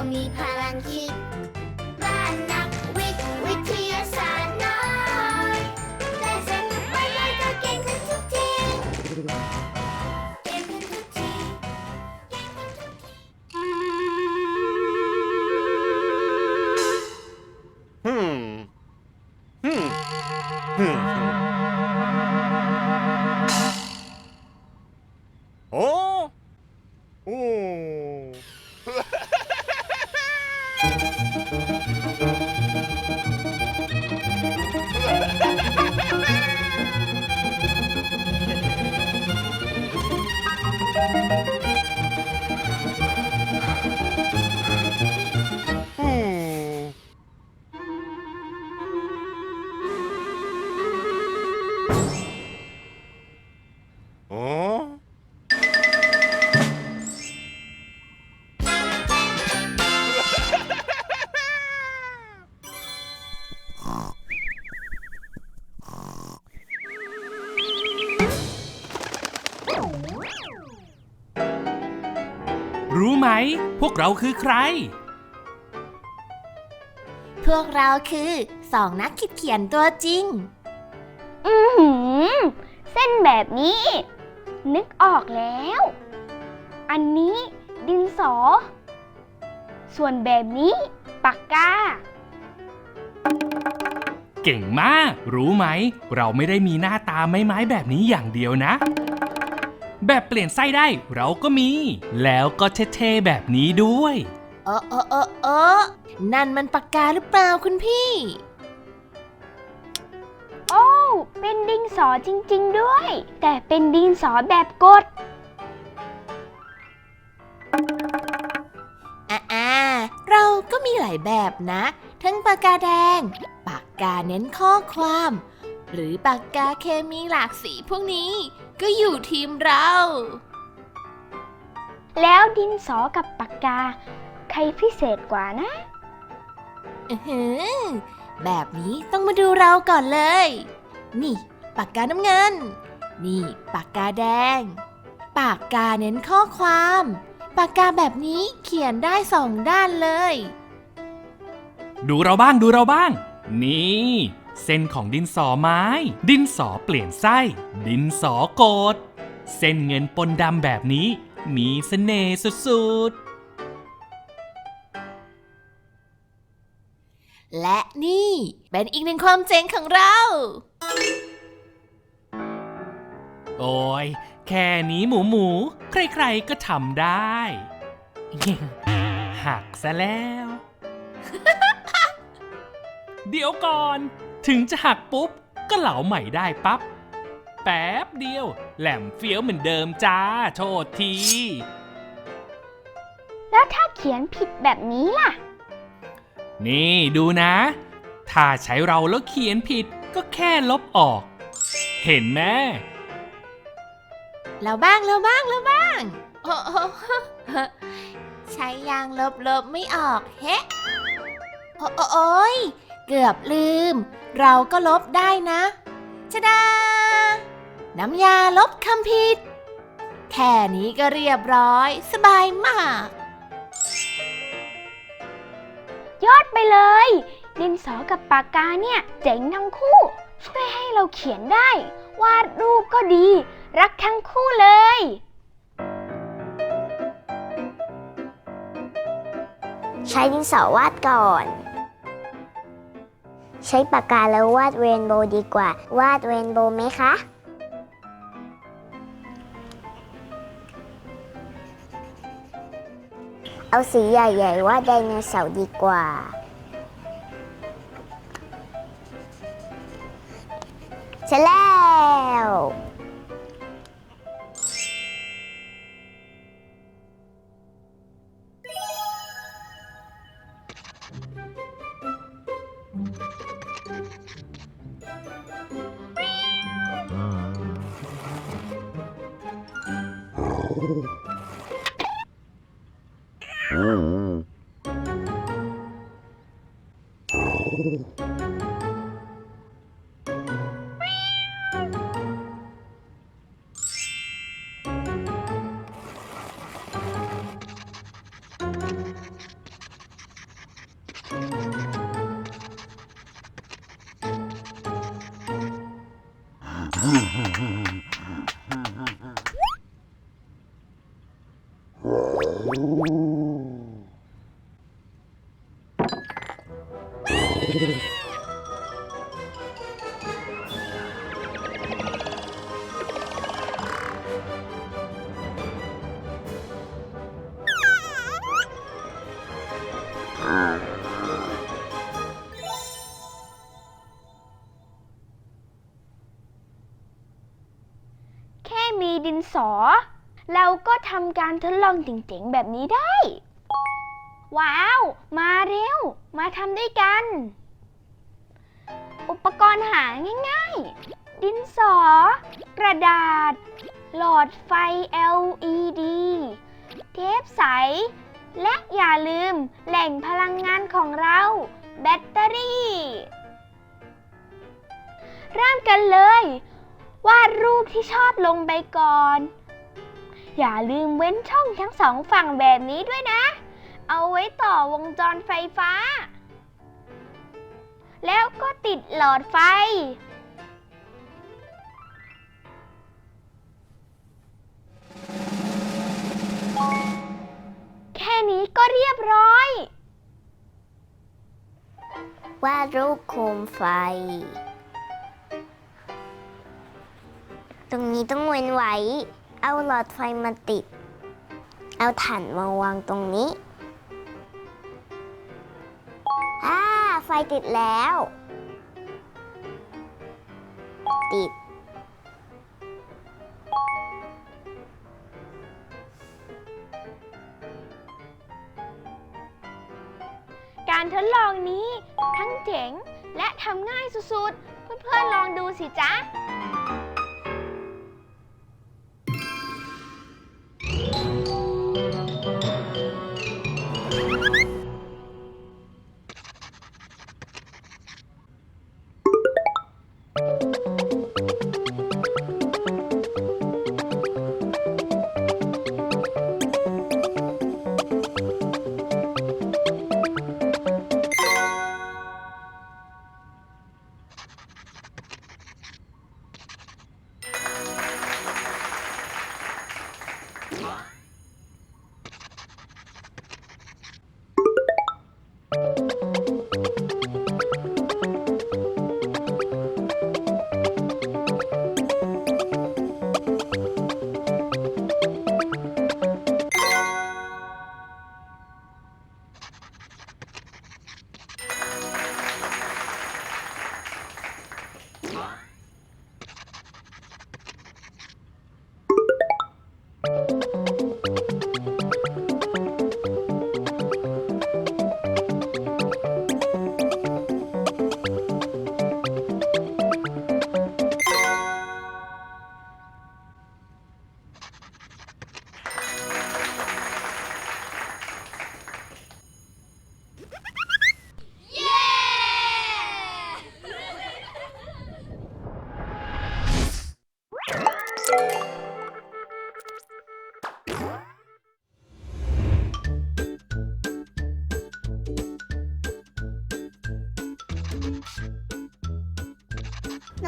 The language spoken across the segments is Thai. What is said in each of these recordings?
ก็มีพลังคิด รู้ไหม พวกเราคือใคร พวกเราคือสองนักคิดเขียนตัวจริง อือหือ เส้นแบบนี้ นึกออกแล้ว อันนี้ดินสอ ส่วนแบบนี้ปากกา เก่งมาก รู้ไหม เราไม่ได้มีหน้าตาไม้ๆแบบนี้อย่างเดียวนะ แบบเปลี่ยนไส้ได้เราก็มี แล้วก็เท่ๆแบบนี้ด้วย เออเออเออเออนั่นมันปากกาหรือเปล่าคุณพี่ โอ้ เป็นดินสอจริง ๆ ด้วย แต่เป็นดินสอแบบกด อ่าอ่าเราก็มีหลายแบบนะ ทั้งปากกาแดง ปากกาเน้นข้อความ หรือปากกาเคมีหลากสีพวกนี้ก็อยู่ทีมเรา แล้วดินสอกับปากกา ใครพิเศษกว่านะอือหือแบบนี้ต้องมาดูเราก่อนเลย นี่ ปากกาน้ำเงิน นี่ปากกาแดง ปากกาเน้นข้อความ ปากกาแบบนี้เขียนได้สองด้านเลย ดูเราบ้างดูเราบ้าง นี่ เส้นของดินสอไม้ ดินสอเปลี่ยนไส้ ดินสอโกดเส้นเงินปนดำแบบนี้ มีเสน่ห์สุดและนี่เป็นอีกหนึ่งความเจ๋งของเราๆโอ้ย แค่นี้หมูหมู ใครๆก็ทำได้ หักซะแล้ว เดี๋ยวก่อน ถึงจะหักปุ๊บ ก็เหลาใหม่ได้ปั๊บ แป๊บเดียว แหลมเฟี้ยวเหมือนเดิมจ้า โทษที แล้วถ้าเขียนผิดแบบนี้ล่ะ นี่ดูนะ ถ้าใช้เราแล้วเขียนผิดก็แค่ลบออก เห็นไหมแล้วบ้างแล้วบ้างแล้วบ้างโอ้โหใช้ยางลบลบไม่ออกเฮ้โอ้โอโอยเกือบลืมเราก็ลบได้นะชะดา น้ำยาลบคำผิด แค่นี้ก็เรียบร้อย สบายมาก ยอดไปเลย ดินสอกับปากกาเนี่ย เจ๋งทั้งคู่ ช่วยให้เราเขียนได้ วาดรูปก็ดี รักทั้งคู่เลย ใช้ดินสอวาดก่อน ใช้ปากกาแล้ววาดเรนโบว์ดีกว่า วาดเรนโบว์ไหมคะ เอาสีใหญ่ๆวาดไดโนเสาร์ดีกว่า เสร็จแล้ว Mm-hmm. สอเราก็ทำการทดลองเจ๋งๆแบบนี้ได้ ว้าว มาเร็ว มาทำด้วยกัน อุปกรณ์หาง่ายๆ ดินสอ กระดาษ หลอดไฟ LED เทปใส และอย่าลืมแหล่งพลังงานของเรา แบตเตอรี่ เริ่มกันเลย วาดรูปที่ชอบลงไปก่อน อย่าลืมเว้นช่องทั้งสองฝั่งแบบนี้ด้วยนะ เอาไว้ต่อวงจรไฟฟ้า แล้วก็ติดหลอดไฟ แค่นี้ก็เรียบร้อย วาดรูปโคมไฟ ตรงนี้ต้องเว้นไว้ เอาหลอดไฟมาติด เอาถ่านมาวางตรงนี้อ่าไฟติดแล้ว ติด การทดลองนี้ทั้งเจ๋งและทำง่ายสุดๆ เพื่อนๆลองดูสิจ๊ะ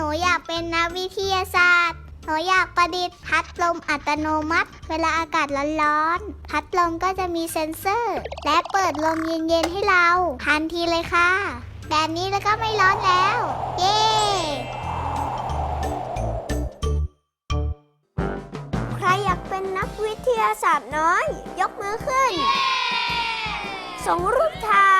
นูอยากเป็นนักวิทยาศาสตร์ หนูอยากประดิษฐ์พัดลมอัตโนมัติ เวลาอากาศร้อนๆ พัดลมก็จะมีเซ็นเซอร์ และเปิดลมเย็นๆให้เรา ทันทีเลยค่ะ แบบนี้แล้วก็ไม่ร้อนแล้ว เย้ใครอยากเป็นนักวิทยาศาสตร์น้อย ยกมือขึ้น ส่งรูปถ่าย